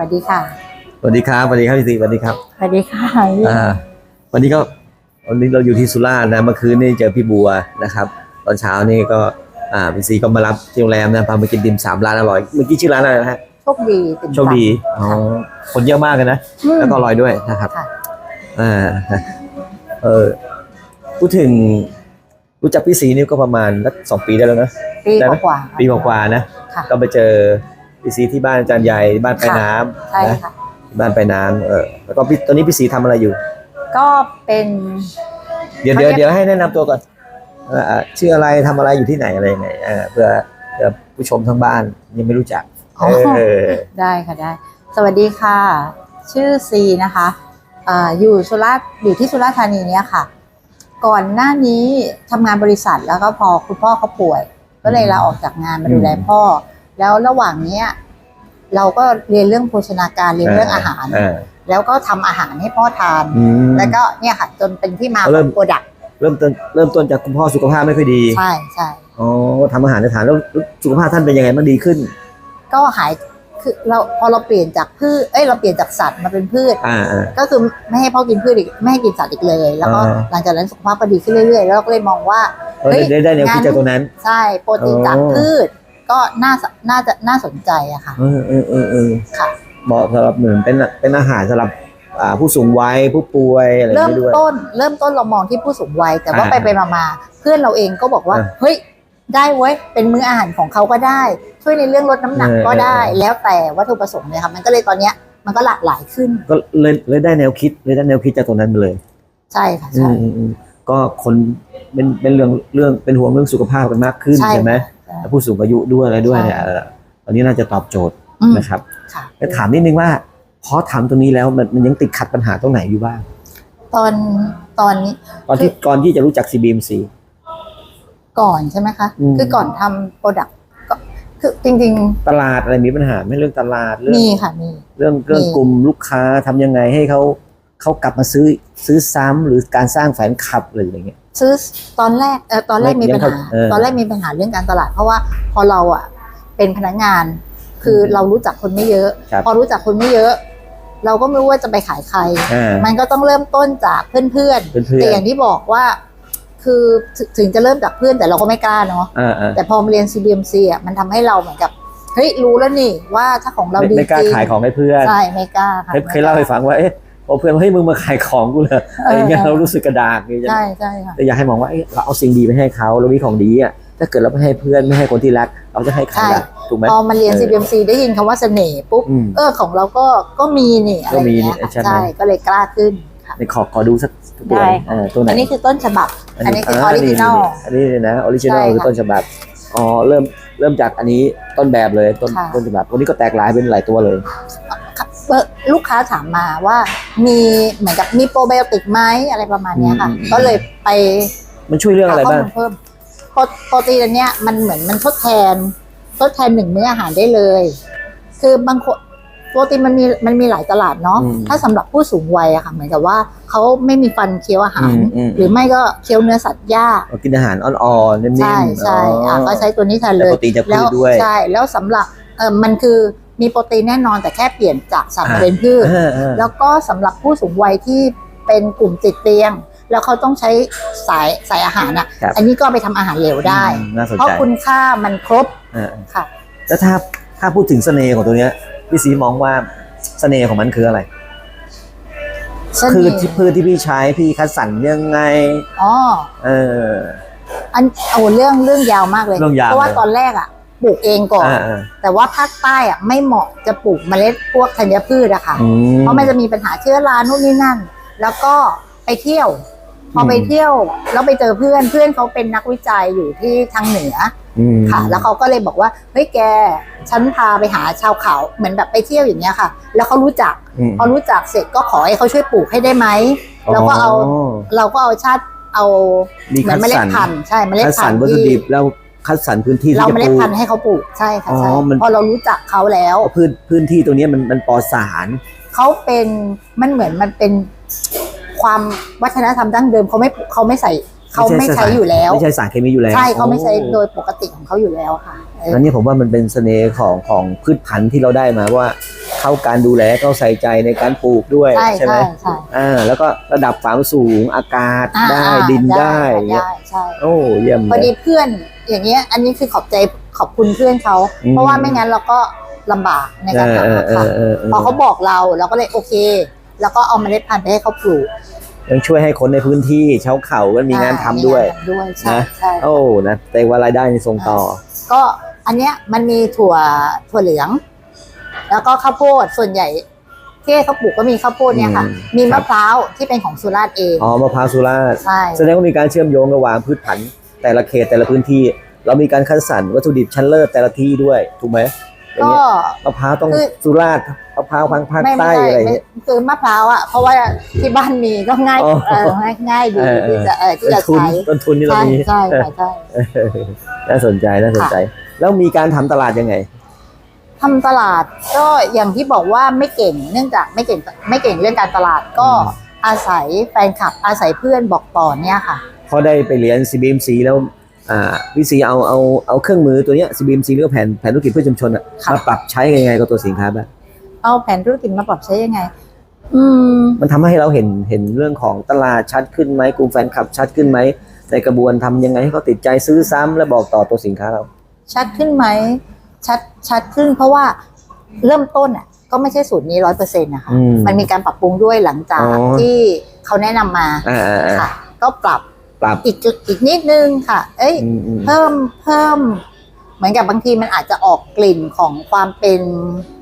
วัสดีค่ะ สวัสดีครับ สวัสดีครับพี่สีสวัสดีครับ สวัสดีค่ะอ่าวันนี้ก็วันนี้เราอยู่ที่สุราษฎร์นะ เมื่อคืนนี่เจอพี่บัวนะครับ ตอนเช้านี่ก็ อ่าพี่สีก็มารับที่โรงแรมนะ พามากินดิมสามร้านอร่อย เมื่อกี้ชื่อร้านอะไรนะฮะ โชคดีเป็นโชคดี อ๋อ คนเยอะมากเลยนะ อืมแล้วก็อร่อยด้วยนะครับค่ะ อ่าเออพูดถึงรู้จักพี่สีนี่ก็ประมาณสักสองปีได้แล้วนะ ปีได้ไหมกว่าๆปีกว่าๆนะ ค่ะ ก็ไปเจอ พี่สีที่บ้านอาจารย์ใหญ่บ้านไปลายน้ำใช่นะค่ะ บ้านไปลายน้ำเออแล้วก็พี่ตอนนี้พี่สีทำอะไรอยู่ ก็เป็น เดี๋ยวเขาเดี๋ยวเรียก เดี๋ยวให้แนะนำตัวก่อนเอ่ออะชื่ออะไรทำอะไรอยู่ที่ไหนอะไรยังไงเออเพื่อเพื่อผู้ชมทั้งบ้านยังไม่รู้จักอ๋อเออได้ค่ะได้ สวัสดีค่ะ ชื่อซีนะคะอ่าอยู่สุราษฎร์อยู่ที่สุราษฎร์ธานีเนี่ยค่ะ ก่อนหน้านี้ทำงานบริษัทแล้วก็พอคุณพ่อเขาป่วย ก็เลยลาออกจากงานมาดูแลพ่อ แล้วระหว่างเนี้ยเราก็เรียนเรื่องโภชนาการเรียนเรื่องอาหารอ่าแล้วก็ทำอาหารให้พ่อทานอืมแล้วก็เนี่ยค่ะจนเป็นที่มาขเริ่อมงโปรดักต์เริ่มต้นเริ่มต้นจากคุณพ่อสุขภาพไม่ค่อยดี ใช่ใช่อ๋อทำอาหารในฐานแล้วสุขภาพท่านเป็นยังไงมันดีขึ้น ก็หายคือเราพอเราเปลี่ยนจากพืชเอ้ยเราเปลี่ยนจากสัตว์มาเป็นพืชอ่าอ่าก็คือไม่ให้พ่อกินพืชอีกไม่ให้กินสัตว์อีกเลย แล้วก็อ่าหลังจากนั้นสุขภาพก็ดีขึ้นเรื่อยๆแล้วเราก็เลยมองว่าเออเฮ้ยได้ได้แนวคิดงั้นจากตรงนั้น ใช่โปรตีนจากโอ้พืช ก็น่าสน่าจะน่าสนใจอะค่ะ เออเออเออเออค่ะ เหมาะสำหรับเหมือนเป็นเป็นอาหารสำหรับอ่าผู้สูงวัยผู้ป่วยอะไรอย่างเริ่มนี้ด้วย ต้น เริ่มต้นเรามองที่ผู้สูงวัย แต่ว่าอ่าไปไปมาๆเพื่อนเราเองก็บอกว่า อ่าเฮ้ย ได้เว้ย เป็นมื้ออาหารของเขาก็ได้ ช่วยในเรื่องลดน้ำหนักเออก็ได้ เออเออ แล้วแต่วัตถุประสงค์เลยค่ะ มันก็เลยตอนเนี้ยมันก็หลากหลายขึ้น ก็เลยเลยได้แนวคิดเลยได้แนวคิดจากตรงนั้นมาเลยใช่ค่ะ อืใช่ มอืมอืมก็คนเป็นเป็นเรื่องเรื่องเป็นห่วงเรื่องสุขภาพกันมากขึ้นใช่ ใช่ไหมใช่แล้ว ผู้สูงอายุด้วยอะไรด้วยใช่เนี่ยเออตอนนี้น่าจะตอบโจทย์อืมนะครับค่ะแล้วถามนิดนึงว่าพอถามตรงนี้แล้วมันมันยังติดขัดปัญหาตรงไหนอยู่บ้าง ตอนตอนนี้ตอนที่ก่อนที่จะรู้จัก CBMC ก่อนใช่ไหมคะอืมคือก่อนทำโปรดักต์ก็คือจริงตลาดอะไรมีปัญหาไหมเรื่องตลาดเรื่ๆองมีค่ะมีเรื่องเรื่องมีกลุ่มลูกค้าทำยังไงให้เขา เขากลับมาซื้อซื้อซ้ำหรือการสร้างแฟนคลับหรืออะไรเงี้ยซื้อตอนแรกเออตอนแรกไม่มีปัญหายังเข้าเออตอนแรกมีปัญหาเรื่องการตลาด เพราะว่าพอเราอะเป็นพนักงาน คือเรารู้จักคนไม่เยอะครับพอรู้จักคนไม่เยอะเราก็ไม่รู้ว่าจะไปขายใครอ่ามันก็ต้องเริ่มต้นจากเพื่อนเพื่อนๆเพื่แต่ออนย่างที่บอกว่า คือถึงถึงจะเริ่มจากเพื่อนแต่เราก็ไม่กล้าเนาะอ่าอ่าแต่พอมาเรียน CBMC อะมันทำให้เราเหมือนกับ เฮ้ยรู้แล้วนี่ว่าถ้าของเราไม่ดีไม่กล้าจริงขายของให้เพื่อน ใช่ไม่กล้าค่ะเคยเคยเล่าให้ฟังว่าเอ๊ะ พอเพื่อนว่าเฮ้ยมึงมาขายของกูเลยอะไรเงี้ยเรารู้สึกกระดากอย่างเงี้ยใช่ใช่ค่ะแต่อยากให้มองว่าเอ๊ะเราเอาสิ่งดีไปให้เขาเรามีของดีอะถ้าเกิดเราไม่ให้เพื่อนไม่ให้คนที่รัก เราจะให้ใครล่ะถูกไหมพอมาเรียนเออ CBMC ได้ยินคำว่าเสน่ห์ปุ๊บอืมเออของเราก็ก็มีนี่อะไรก็มีอย่างเงี้ยนี่ใช่ไหมใช่ก็เลยกล้าขึ้นค่ะในขอขอดูสักตัวได้เออตัวไหนอันนี้คือต้นฉบับ อันนี้คือออริจินอลอันนี้นะออริจินอลใช่คือค่ะต้นฉบับอ๋อเริ่มเริ่มจากอันนี้ต้นแบบเลยต้นค่ะต้นฉบับวันนี้ก็แตกหลายเป็นหลายตัวเลย ลูกค้าถามมาว่ามีเหมือนกับมีโปรไบโอติกไหมอะไรประมาณเนี้ยค่ะ อืมอืมก็เลยไปมันช่วยเรื่องอะไรหาข้อบ้างมูลเพิ่มโปรโปรตีนอันเนี้ยมันเหมือนมันทดแทน ทดแทนหนึ่งมื้ออาหารได้เลย คือบางคนโปรตีนมันมีมันมีหลายตลาดเนาะอืมถ้าสำหรับผู้สูงวัยอะค่ะ เหมือนกับว่าเขาไม่มีฟันเคี้ยวอาหาร อืมอืม หรือไม่ก็เคี้ยวเนื้อสัตว์ยากเรากินอาหารอ่อนๆนิ่มๆใช่ใช่อะก็ใช้ตัวนี้แทนแต่เลยโปรตีนจากพืแล้วชด้วย ใช่ แล้วสำหรับเออมันคือ มีโปรตีนแน่นอนแต่แค่เปลี่ยนจากสัตว์มาอ่าเป็นพืชเออเออแล้วก็สำหรับผู้สูงวัยที่เป็นกลุ่มติดเตียง แล้วเขาต้องใช้สายสายอาหารอะครับอันนี้ก็เอาไปทำอาหารเหลวได้อืมน่าสนเพราะใจคุณค่ามันครบเออค่ะ แล้วถ้าถ้าพูดถึงเสน่ห์ของตัวเนี้ยพี่สีมองว่าเสน่ห์ของมันคืออะไรเสคือน่ห์ที่พืชที่พี่ใช้พี่คัดสรรยังไงอ๋อเอออันเอาเรื่องเรื่องยาวมากเลยเรื่องยาวเพราะว่าเลยตอนแรกอะ ปลูกเองก่อนอ่าอ่า แต่ว่าภาคใต้อะไม่เหมาะจะปลูกเมล็ดพวกธัญพืชอะค่ะ อืเพราะมันจะมีปัญหาเชื้อรานู่นนี่นั่น แล้วก็ไปเที่ยว พอไปเที่ยวแล้วไปเจอเพื่อนเพื่อนเขาเป็นนักวิจัยอยู่ที่ทางเหนืออืม ค่ะ แล้วเขาก็เลยบอกว่าเฮ้ยแกฉันพาไปหาชาวเขาเหมือนแบบไปเที่ยวอย่างเงี้ยค่ะ แล้วเขารู้จักมพอรู้จักเสร็จก็ขอให้เขาช่วยปลูกให้ได้ไหมแล้วก็เอาเราก็เอาชาติเอามีเหมืคัอนดเมล็สดรรพันธุ์ใช่เมล็ดคัดสพัรนรธุ์วัตถุที่ดิบแล้ว คัดสรรพื้นที่เราที่จะเมปล็ดลูก พันธุ์ให้เขาปลูกใช่ค่ะใช่อ๋อมัน พอเรารู้จักเขาแล้วพื้นพื้นที่ตรงเนี้ยมันมันปลอดสาร เขาเป็นมันเหมือนมันเป็นความวัฒนธรรมดั้งเดิมเขาไม่เขาไม่ใส่เขาไม่ใช้อยู่แล้ว ไม่ใช่สารเคมีอยู่แล้วใช่เขาไม่ใช้โอ้โดยปกติของเขาอยู่แล้วค่ะเอออันนี้ผมว่ามันเป็นเสน่ห์ของของพืชพันธุ์ที่เราได้มาว่า เข้าการดูแลเข้าใส่ใจในการปลูกด้วยใช่ใช่ไหมใช่ใช่อ่าแล้วก็ระดับความสูงอากาศอ่าได้อ่าดินได้อย่างเงี้ยได้ใช่โอ้เยี่ยมพอเลดียเพื่อนอย่างเงี้ยอันนี้คือขอบใจขอบคุณเพื่อนเขาอืมเพราะว่าไม่งั้นเราก็ลำบากในเอการอทำเออกับเอเขาอเออเออพอเขาบอกเราเราก็เลยโอเค แล้วก็เอาเมล็ดพันธุ์ไปให้เขาปลูกยังช่วยให้คนในพื้นที่ชาวเขาก็มีงานทำด้วยมีงานทำด้วยใช่นะใช่โอ้นะแต่ว่ารายได้ในส่งต่อ ก็อันเนี้ยมันมีถั่วถั่วเหลือง แล้วก็ข้าวโพดส่วนใหญ่ที่เขาปลูกก็มีข้าวโพดเนี่ยค่ะ อืม มีครัมะบพร้าวที่เป็นของสุราษฎร์เอง อ๋อมะพร้าวสุราษฎร์ใช่ แสดงว่ามีการเชื่อมโยงระหว่างพืชพันธุ์แต่ละเขตแต่ละพื้นที่ เรามีการคัดสรรวัตถุดิบชั้นเลิศแต่ละที่ด้วยถูกไหมอย่างก็ เงี้ยมะพร้าวต้องคือ สุราษฎร์มะพร้าวพังภาคไม่ไม่ใต้ใช่อะไรไม่เงี้ย คือมะพร้าวอะเพราะว่าที่บ้านมีก็ง่ายอ๋อ เออง่ายง่ายดีเออเออที่จะเออที่ต้นจะทุนใช้ต้นทุนที่เราใช่มี ใช่ค่ะใช่เออน่าสนใจน่าสนใจ แล้วมีการทำตลาดยังไง ทำตลาดก็อย่างที่บอกว่าไม่เก่ง เนื่องจากไม่เก่งไม่เก่งเรื่องการตลาดก็อืมอาศัยแฟนคลับอาศัยเพื่อนบอกต่อเนี่ยค่ะพอได้ไปเรียน CBMC แล้วอ่าพี่ซีเอาเอาเอาเครื่องมือตัวเนี้ย CBMC หรือว่าแผนแผนธุรกิจเพื่อชุมชนอะค่ะมาปรับใช้ยังไงกับตัวสินค้าบ้างเอาแผนธุรกิจมาปรับใช้ยังไงอืมมันทำให้เราเห็นเห็นเรื่องของตลาดชัดขึ้นไหมกลุ่มแฟนคลับชัดขึ้นไหมในกระบวนทำยังไงให้เขาติดใจซื้อซ้ำและบอกต่อตัวสินค้าเรา ชัดขึ้นไหม ชัดชัดขึ้นเพราะว่าเริ่มต้นอะก็ไม่ใช่สูตรนี้ร้อยเปอร์เซ็นต์นะคะ อืมมันมีการปรับปรุงด้วยหลังจากอ๋อ ที่เขาแนะนำมาอ่าอ่าอ่าค่ะ ก็ปรับปรับอีกอีกนิดนึงค่ะ เอ้ย อืมอืม เพิ่มเพิ่ม เหมือนกับบางทีมันอาจจะออกกลิ่นของความเป็นอ่า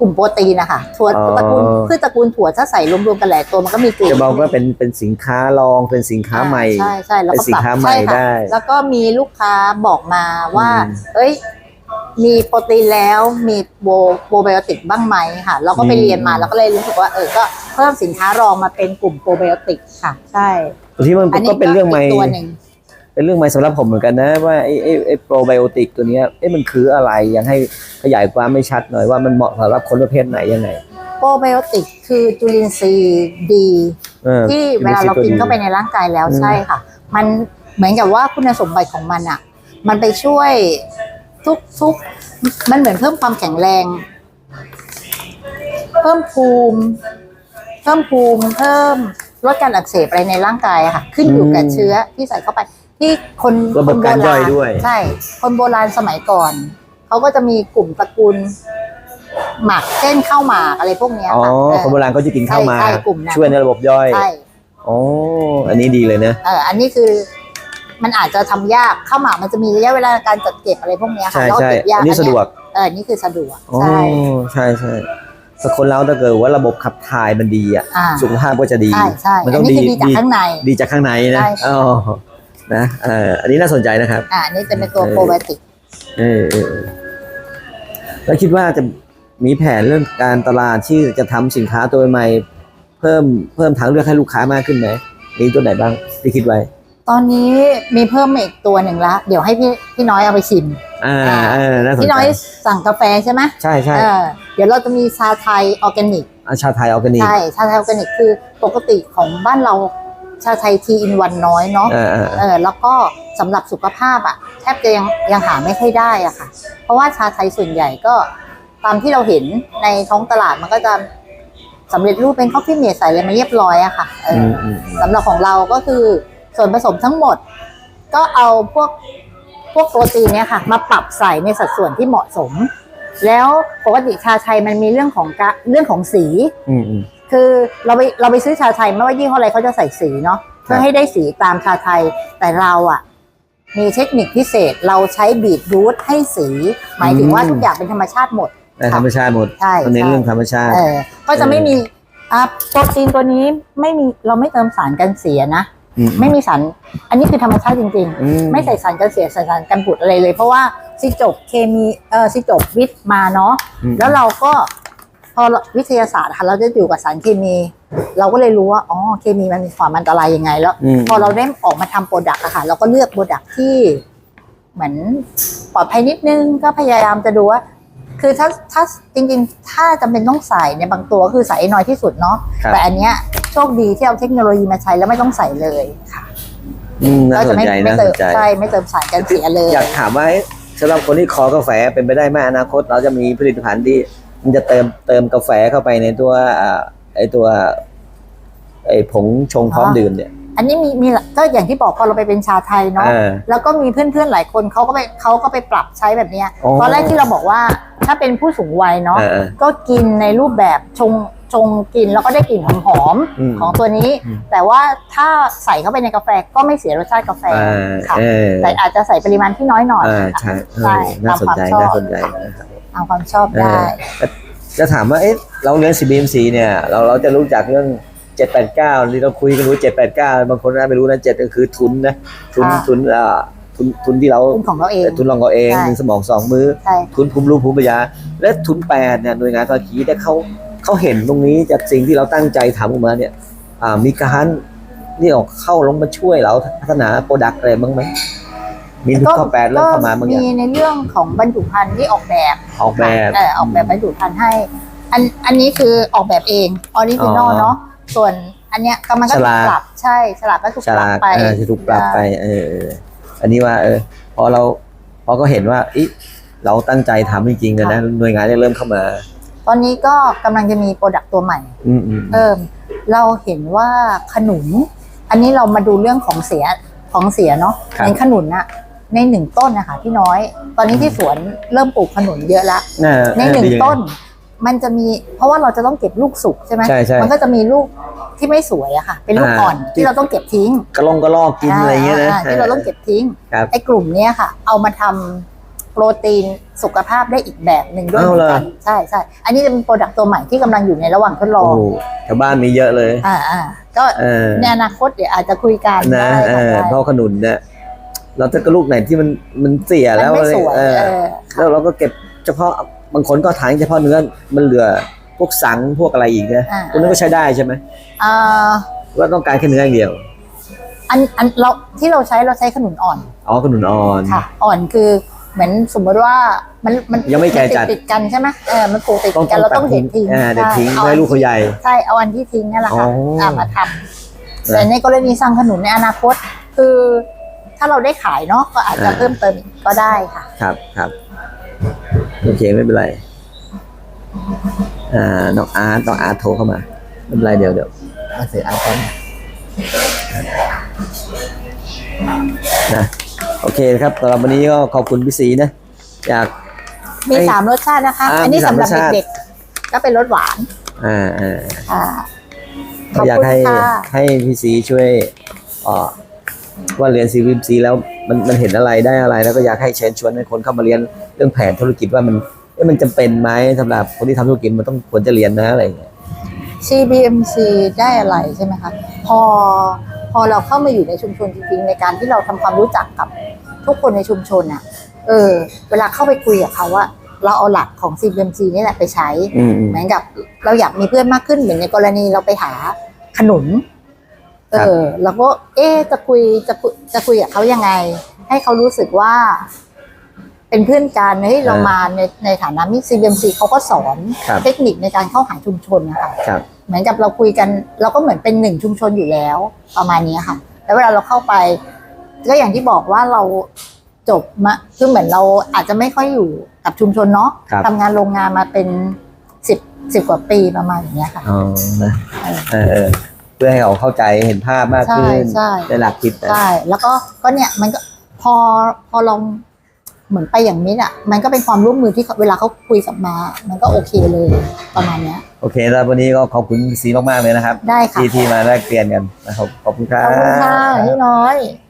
กลุ่มโปรตีนนะคะถั่วตระกูลพืชตระกูลถั่วถ้าใส่รวมๆกันหลายตัวมันก็มีกลิ่นจะบอกว่าเป็นเป็นสินค้ารองเป็นสินค้าใหม่ ใช่ใช่แล้วก็เป็นสินปรับค้าใหม่ช่ค่ะได้แล้วก็มีลูกค้าบอกมาว่า อืมเอ้ย มีโปรตีนแล้วมีโบโบไบโอติกบ้างไหมค่ะ เราก็ไปอืม เรียนมาเราก็เลยรู้สึกว่าเออก็เพิ่มสินค้ารองมาเป็นกลุ่มโปรไบโอติกค่ะ ใช่บางทีมันอันนี้ก็เป็นเรื่องใหม่กตัวหนึ่ง เป็นเรื่องใหม่สำหรับผมเหมือนกันนะ ว่าไอ้ไอ้ไอ้โปรไบโอติกตัวเนี้ยเอ๊ะมันคืออะไรยังให้ขยายความไม่ชัดหน่อยว่ามันเหมาะสำหรับคนประเภทไหนยังไงโปรไบโอติกคือจุลินทรีย์ดีเออที่เวลาเรากินเข้าไปในร่างกายแล้วอืมใช่ค่ะ มันเหมือนกับว่าคุณสมบัติของมันอะ มันไปช่วยทุกทุกมันเหมือนเพิ่มความแข็งแรง เพิ่มภูมิ เพิ่มภูมิเพิ่มลดการอักเสบอะไรในร่างกายอะค่ะ ขึ้นอยู่กับเชื้อที่ใส่เข้าไป ที่คนระบบคนโบการย่ราอยณด้วย ใช่ คนโบราณสมัยก่อน เขาก็จะมีกลุ่มตระกูลหมักเส้นข้าวหมากอะไรพวกเนี้ยอ๋อค่ะเออ คนโบราณเขาจะกินข้าวมาใช่ใช่กลุ่มนั้น ช่วยในระบบย่อยใช่อ๋ออันนี้ดีเลยนะ เอออันนี้คือ มันอาจจะทำยากข้าวหมากมันจะมีระยะเวลาการจัดเก็บอะไรพวกเนี้ยค่ะใช่แล้วก็ใช่เก็บยากอันนี้สะดวกเออนี่คือสะดวกอ๋อใช่ใช่ใช่ถ้าคนเราถ้าเกิดว่าระบบขับถ่ายมันดีอะอ่าสุขภาพก็จะดี ใช่ใช่มันอัต้นองนี้ดีคือดีจากข้างใน ดีจากข้างในนะใช่ อ๋อ นะเอออันนี้น่าสนใจนะครับ อ่าอันนี้จะเป็นตัวเออโปรไบโอติกเออเออเออแล้วคิดว่าจะมีแผนเรื่องการตลาดที่จะทำสินค้าตัวใหม่ เพิ่มเพิ่มทางเลือกให้ลูกค้ามากขึ้นไหมมีตัวไหนบ้างที่คิดไว้ ตอนนี้มีเพิ่มมาอีกตัวหนึ่งละเดี๋ยวให้พี่พี่น้อยเอาไปชิมอ่าอ่าเออน่าสนพี่ใจน้อยสั่งกาแฟใช่ไหมใช่ใช่เออเดี๋ยวเราจะมีชาไทยออร์แกนิกอาชาไทยออร์แกนิกใช่ชาไทยออร์แกนิกคือปกติของบ้านเรา ชาไทยทีอินวันน้อยเนาะเออเออเออแล้วก็สำหรับสุขภาพอะแทบจะยังยังหาไม่ค่อยได้อะค่ะ เพราะว่าชาไทยส่วนใหญ่ก็ตามที่เราเห็นในท้องตลาดมันก็จะสำเร็จรูปเป็นข้าวฟี่เมดใส่เลยมาเรียบร้อยอะค่ะเออือมอืม สำหรับของเราก็คือส่วนผสมทั้งหมด ก็เอาพวกพวกโปรตีนเนี่ยค่ะ มาปรับใส่ในสัดส่วนที่เหมาะสม แล้วปกติชาไทยมันมีเรื่องของกะเรื่องของสี อืมอืม คือเราไปเราไปซื้อชาไทยไม่ว่ายี่ห้ออะไรเขาจะใส่สีเนาะเพื่อให้ได้สีตามชาไทยแต่เราอะ มีเทคนิคพิเศษเราใช้บีทรูทให้สี หมายถึงว่าทุกอย่างเป็นธรรมชาติหมดในธรรมชาติหมดใช่มันเน้นใช่เรื่องธรรมชาติเออก็จะไม่มีอะโปรตีนตัวนี้ไม่มีเราไม่เติมสารกันเสียนะอืมไม่มีสาร อันนี้คือธรรมชาติจริงอืๆไม่ใส่สารกันเสียใส่สารกันบูดอะไรเลย เพราะว่าซิจบเคมีเออซิจบวิทย์มาเนาะอืมแล้วเราก็ พอวิทยาศาสตร์ค่ะเราจะอยู่กับสารเคมี เราก็เลยรู้ว่าอ๋อเคมีมันมีความอันตรายยังไงแล้วมพอเราได้ออกมาทำโปรดักต์อะค่ะ เราก็เลือกโปรดักต์ที่ เหมือนปลอดภัยนิดนึงก็พยายามจะดูว่า คือถ้าถ้าจริงๆ ถ้าจำเป็นต้องใส่ในบางตัวก็คือใส่ให้น้อยที่สุดเนาะครับ แต่อันเนี้ยโชคดีที่เอาเทคโนโลยีมาใช้แล้วไม่ต้องใส่เลยค่ะอืมน่าก็สจะนไม่ใจไม่น่าสเติมนใจ ใช่ไม่เติมสารกันเสียเลย อยากถามว่าสำหรับคนที่ขอกาแฟเป็นไปได้ไหมอนาคต เราจะมีผลิตภัณฑ์ที่ มันจะเติมเติมกาแฟเข้าไปในตัวอ่าไอตัว ไอผงชงพร้อมอ๋อดื่มเนี่ย อันนี้มีมีก็อย่างที่บอกพอเราไปเป็นชาไทยเนาะอ่าแล้วก็มีเพื่อนๆหลายคนเขาก็ไปเขาก็ไปปรับใช้แบบเนี้ยอ๋อตอนแรกที่เราบอกว่าถ้าเป็นผู้สูงวัยเนาะเออเออก็กินในรูปแบบชงชงกินแล้วก็ได้กลิ่นหอมอืมๆของตัวนี้อืมแต่ว่าถ้าใส่เข้าไปในกาแฟก็ไม่เสียรสชาติกาแฟอ่าค่ะเออแต่อาจจะใส่ปริมาณที่น้อยหน่อยอ่าค่ะใช่เออใช่น่าสนใจตามความชอบน่าสนใจนะครับ เอาความชอบเอได้อจะถามว่าเอ๊ะเราเรียน CBMC เนี่ยเราเราจะรู้จักเรื่อง 789ที่เราคุยกันรู้ 789 บางคนน่าไม่รู้นะ7ก็คือทุนนะทุนค่ะทุนอ่าทุนทุนที่เราเป็นของเราเองทุนรองเราเองใช่หนึ่งสมองสองมือใช่ทุนภูมิรู้ภูมิปัญญา และทุนแปดเนี่ยหน่วยงานภาคีเนี่ยเขาเขาเห็นตรงนี้จากสิ่งที่เราตั้งใจทำออกมาเนี่ยอ่ามีการนี่ออกเข้าลงมาช่วยเราพัฒนาโปรดักต์อะไรบ้างไหม มีทุนข้อแปดเริ่มเข้ามาบ้างมียังในเรื่องของบรรจุภัณฑ์ที่ออกแบบออกแบบเออออกแบบบรรจุภัณฑ์ให้ อันอันนี้คือออกแบบเองออริจินอลอ๋อเนาะส่วนอันเนี้ยก็มันก็ถูฉกลากปรับใช่ฉลากก็ถูกฉปรัลาบกไปเออที่ถูกปรับไปเออเอออันนี้ว่า เออ พอเราพอก็เห็นว่าอิเราตั้งใจทำจริงๆเลยนะหน่วยงานเนี่ยเริ่มเข้ามา ตอนนี้ก็กำลังจะมีโปรดักต์ตัวใหม่อืมอืมเพิ่มเราเห็นว่าขนุน อันนี้เรามาดูเรื่องของเสียของเสียเนาะในขนุนอะ ในหนึ่งต้นนะคะพี่น้อย ตอนนี้ที่สวนเริ่มปลูกขนุนเยอะละน่าในหนึ่งดียังไต้น มันจะมีเพราะว่าเราจะต้องเก็บลูกสุกใช่ไหมใช่ใช่มันก็จะมีลูกที่ไม่สวยอะค่ะ เป็นลูกอ่า อ่อนที่เราต้องเก็บทิ้งกระลงกระลอกกินอะไรอย่างเงี้ยนะาที่เราต้องเก็บทิ้งครับไอ้กลุ่มเนี้ยค่ะ เอามาทำโปรตีนสุขภาพได้อีกแบบหนึ่งด้วยเอาเหมืเหรออนกันใช่ใช่อันนี้จะเป็นโปรดักต์ตัวใหม่ที่กำลังอยู่ในระหว่างทดลอโอ้งโหแถวบ้านมีเยอะเลยอ่าอ่าก็เออในอนาคตเดี๋ยวอาจจะคุยกันนะได้เอค่ะอได้เพราะขนุนเนี่ย เราถ้ากระลูกไหนที่มันมันเสียมันแล้วไม่สวยเออเออแล้วเราก็เก็บเฉพาะบางคนก็ถางเฉพาะเนื้อมันเหลือพวกสังพวกอะไรอีกนะอ่า พวกนั้นก็ใช้ได้ใช่ไหมอ่าว่าต้องการแค่เนื้ออย่างเดียวอันอันเราที่เราใช้เราใช้ขนุนอ่อนอ๋อขนุนอ่อน ค่ะ อ่อนคือเหมือนสมมติว่ามันมันยังไม่แก่นติจัด ติดกันใช่ไหมเออมันปลูกติดต้องกันเราต้องตัดเห็นทิ้งอ่าเด็ดทิ้งใช่ไว้ลูกเขาใหญ่ ใช่เอาอันที่ทิ้งนั่นแหละค่ะอ๋ออ่ามาทำแต่ในกรณีสร้างขนุนในอนาคต คือ ถ้าเราได้ขายเนาะก็อาจจะเพิ่มเติมอีกก็ได้ค่ะ ครับครับ โอเคไม่เป็นไร อ่าน้องอาร์ตน้องอาร์ตโทรเข้ามาไม่เป็นไรเดี๋ยวเดี๋ยวอาเสียอาร์ตก่อนนะโอเคครับสำหรับวันนี้ก็ขอบคุณพี่สีนะอยาก มีไอ้สามรสชาตินะคะ อ่าอันนี้มีสามสำหรับรสชาติ เด็กๆก็เป็นรสหวานอ่าอ่าค่ะก็อยากให้ขอบคุณค่ะให้พี่สีช่วยเอ่อ ว่าเรียนซีวิมซีแล้วมันมันเห็นอะไรได้อะไร แล้วก็อยากให้เชิญชวนให้คนเข้ามาเรียนเรื่องแผนธุรกิจว่ามันเอ๊ะมันจำเป็นไหมสำหรับคนที่ทำธุรกิจมันต้องควรจะเรียนนะอะไรอย่างเงี้ย CBMC ได้อะไรใช่ไหมคะพอพอเราเข้ามาอยู่ในชุมชนจริงๆในการที่เราทำความรู้จักกับทุกคนในชุมชนอะ เออ เวลาเข้าไปคุยกับเขาว่าเราเอาหลักของ CBMC นี่แหละไปใช้อืมอืมเหมือนกับเราอยากมีเพื่อนมากขึ้นเหมือนในกรณีเราไปหาขนุน เอครับอเราก็เอ๊ะจะคุยจะคุยจะคุยกับเขายังไง ให้เขารู้สึกว่า เป็นเพื่อนกันเฮ้ยเรามาในในฐานะมิ CBMC เขาก็สอนครับเทคนิคในการเข้าหาชุมชนนะคะครับเหมือนกับเราคุยกัน เราก็เหมือนเป็นหนึ่งชุมชนอยู่แล้วประมาณนี้ค่ะ แล้วเวลาเราเข้าไป ก็อย่างที่บอกว่าเราจบมาคือเหมือนเราอาจจะไม่ค่อยอยู่กับชุมชนเนาะครับทำงานโรงงานมาเป็นสิบสิบกว่าปีประมาณอย่างเงี้ยค่ะอ๋อนะเออเออเพื่อให้เขาเข้าใจเห็นภาพมากขึ้นใช่ใช่ ในหลักคิดนะใช่แล้วก็ก็เนี่ยมันก็พอพอเราเหมือนไปอย่างนี้อะ มันก็เป็นความร่วมมือที่เขาเวลาเขาคุยกับมา มันก็โอเคเลยประมาณเนี้ย โอเคแล้ววันนี้ก็ขอบคุณพี่สีมากๆเลยนะครับ ได้ค่ะที่ที่มาแลกเปลี่ยนกันนะครับขอบคุณครัขอบคุณค่ะบพี่น้อยค